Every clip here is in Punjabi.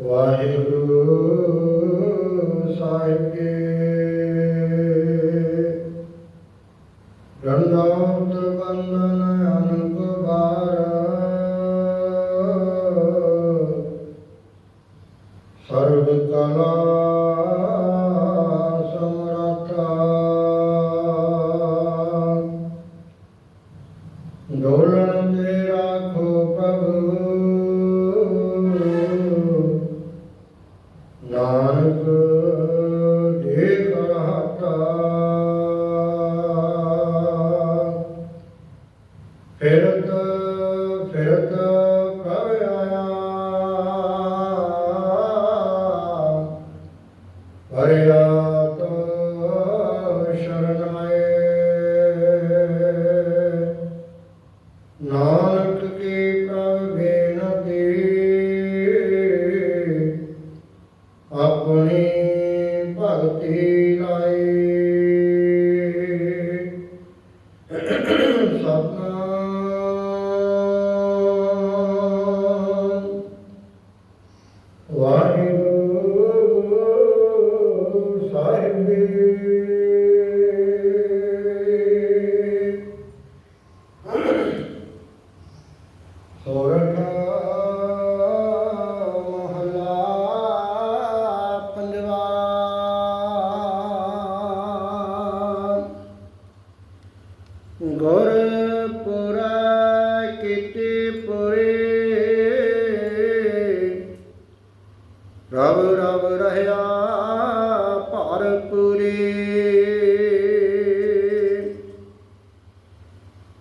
ਵਾਹਿਗੁਰੂ ਸਾਹਿਬ ਜੀ ਰੰਗਾਉਤ ਬੰਦਨ ਗੁਰਪੁਰਾ ਕੀਤੇ ਪੁਰੇ। ਰਵ ਰਵ ਰਹਿਆ ਭਰਪੂਰੇ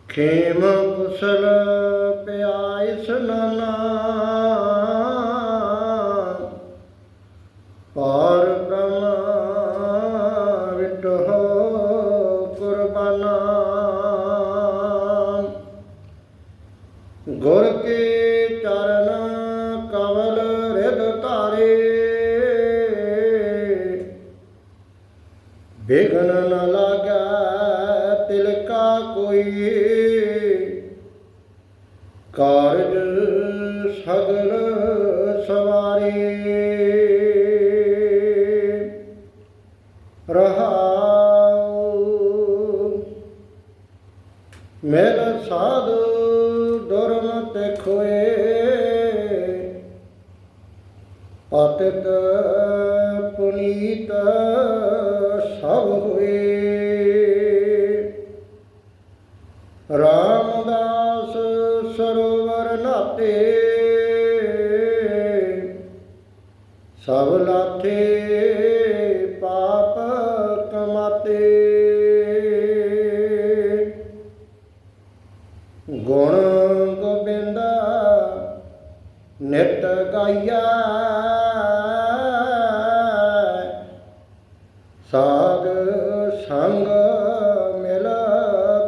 ਖੇਮ ਕੁਸਲ ਬਿਗਨ ਨ ਲਾਗੈ, ਤਿਲਕਾ ਕੋਈ। ਕਾਰਜ ਸਗਲ ਸਵਾਰੀ। ਰਹਾਉ। ਮੇਰਾ ਸਾਧੂ ਦੁਰਮ ਤੇ ਖੋਏ। ਅਤਿਤ ਪੁਨੀਤ ਸਭ ਪਾਪ ਕਮਾਤੇ। ਗੁਣ ਗੋਬਿੰਦਾ ਨਿਤ ਗਾਇਆ ਸਾਗ ਸੰਗ ਮਿਲ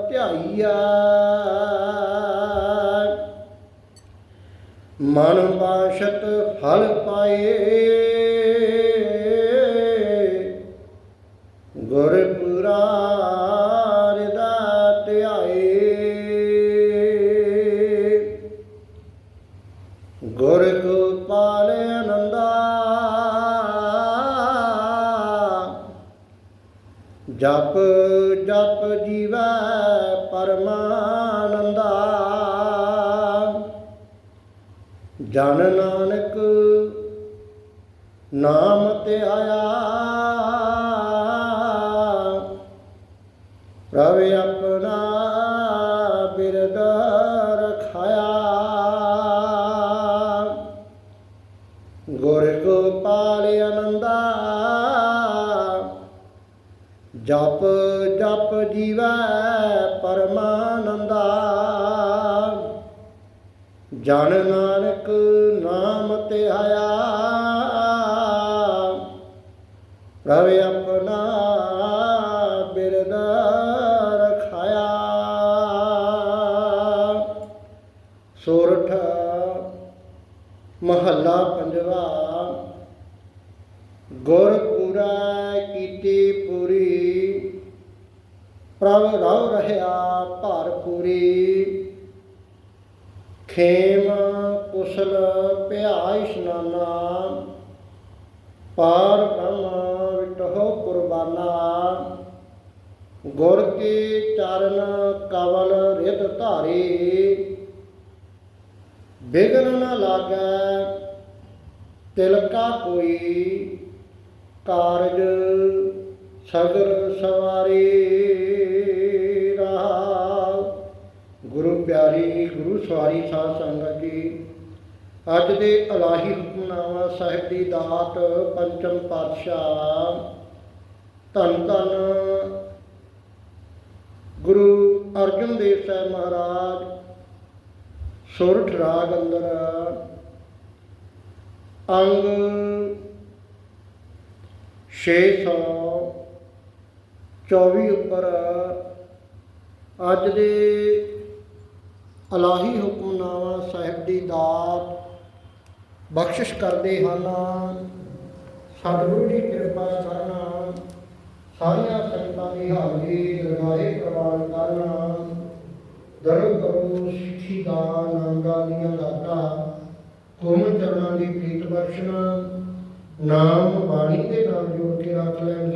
ਧਿਆਈਆ ਮਨ ਬਾਸ਼ਤ ਫਲ ਪਾਏ। ਜਪ ਜਪ ਜੀਵੈ ਪਰਮਾਨੰਦਾ। ਜਨ ਨਾਨਕ ਨਾਮ ਤੇ ਆਇਆ। ਪ੍ਰਭ ਆਪਣਾ ਬਿਰਦ ਰਖਾਇਆ। ਗੁਰ ਗੋਪਾਲ ਆਨੰਦਾ। ਜਪ ਜਪ ਜੀਵੈ ਪਰਮਾਨੰਦਾ। ਜਨ ਨਾਨਕ ਨਾਮ ਤੇ ਆਇਆ। ਪ੍ਰਭ ਆਪਣਾ ਬਿਰਦ ਰਖਾਇਆ। ਸੋਰਠ ਮਹੱਲਾ ਪੰਜਵਾ। ਗੁਰਪੁਰਾ ਕੀਤੀ ਪੂਰੀ। ਪ੍ਰਭ ਰਉ ਰਹਿਆ ਭਰਪੂਰੀ ਖੇਮ ਕੁਸਲ ਭਿਆਇ ਇਸ਼ਨਾਨਾ ਪਾਰ ਬ੍ਰਹਮ ਵਿਟਹੁ ਕੁਰਬਾਨਾ। ਗੁਰ ਕੇ ਚਰਨ ਕਵਲ ਰਿਤ ਧਾਰੀ। ਬਿਗਨ ਨ ਲਾਗੈ ਤਿਲਕਾ ਕੋਈ। ਕਾਰਜ ਸਗਰ ਸਵਾਰੀ ਰਹਾ। ਗੁਰੂ ਪਿਆਰੀ, ਗੁਰੂ ਸਵਾਰੀ ਸਾਧ ਸੰਗਤ ਜੀ, ਅੱਜ ਦੇ ਇਲਾਹੀ ਹੁਕਮਨਾਮਾ ਸਾਹਿਬ ਦੀ ਦਾਤ ਪੰਚਮ ਪਾਤਸ਼ਾਹ ਧੰਨ ਧੰਨ ਗੁਰੂ ਅਰਜਨ ਦੇਵ ਸਾਹਿਬ ਮਹਾਰਾਜ, ਸੁਰਠ ਰਾਗ ਅੰਦਰ ਅੰਗ 624 ਉੱਪਰ ਅੱਜ ਦੇ ਅਲਾਹੀ ਹੁਕਮਨਾਮਾ ਸਾਹਿਬ ਦੀ ਦਾਤ ਬਖਸ਼ਿਸ਼ ਕਰਦੇ ਹਨ। ਸਤਿਗੁਰੂ ਦੀ ਕਿਰਪਾ ਕਰਨਾ ਸਾਰੀਆਂ ਸੰਗਤਾਂ ਦੀ ਹਾਜ਼ਰੀ ਦਰਗਾਹੇ ਪ੍ਰਵਾਨ ਕਰਨਾ। ਦਰੁ ਕਰੋ ਸਿੱਖੀ ਦਾ ਨਾਮਦਾ ਦੀਆਂ ਦਾਤਾ ਕੋਮਲ ਚਰਨਾਂ ਦੀ ਪ੍ਰੀਤ ਬਖਸ਼ਣਾ। ਨਾਮ ਬਾਣੀ ਦੇ ਨਾਲ ਜੋੜ ਕੇ ਰੱਖ ਲੈਣ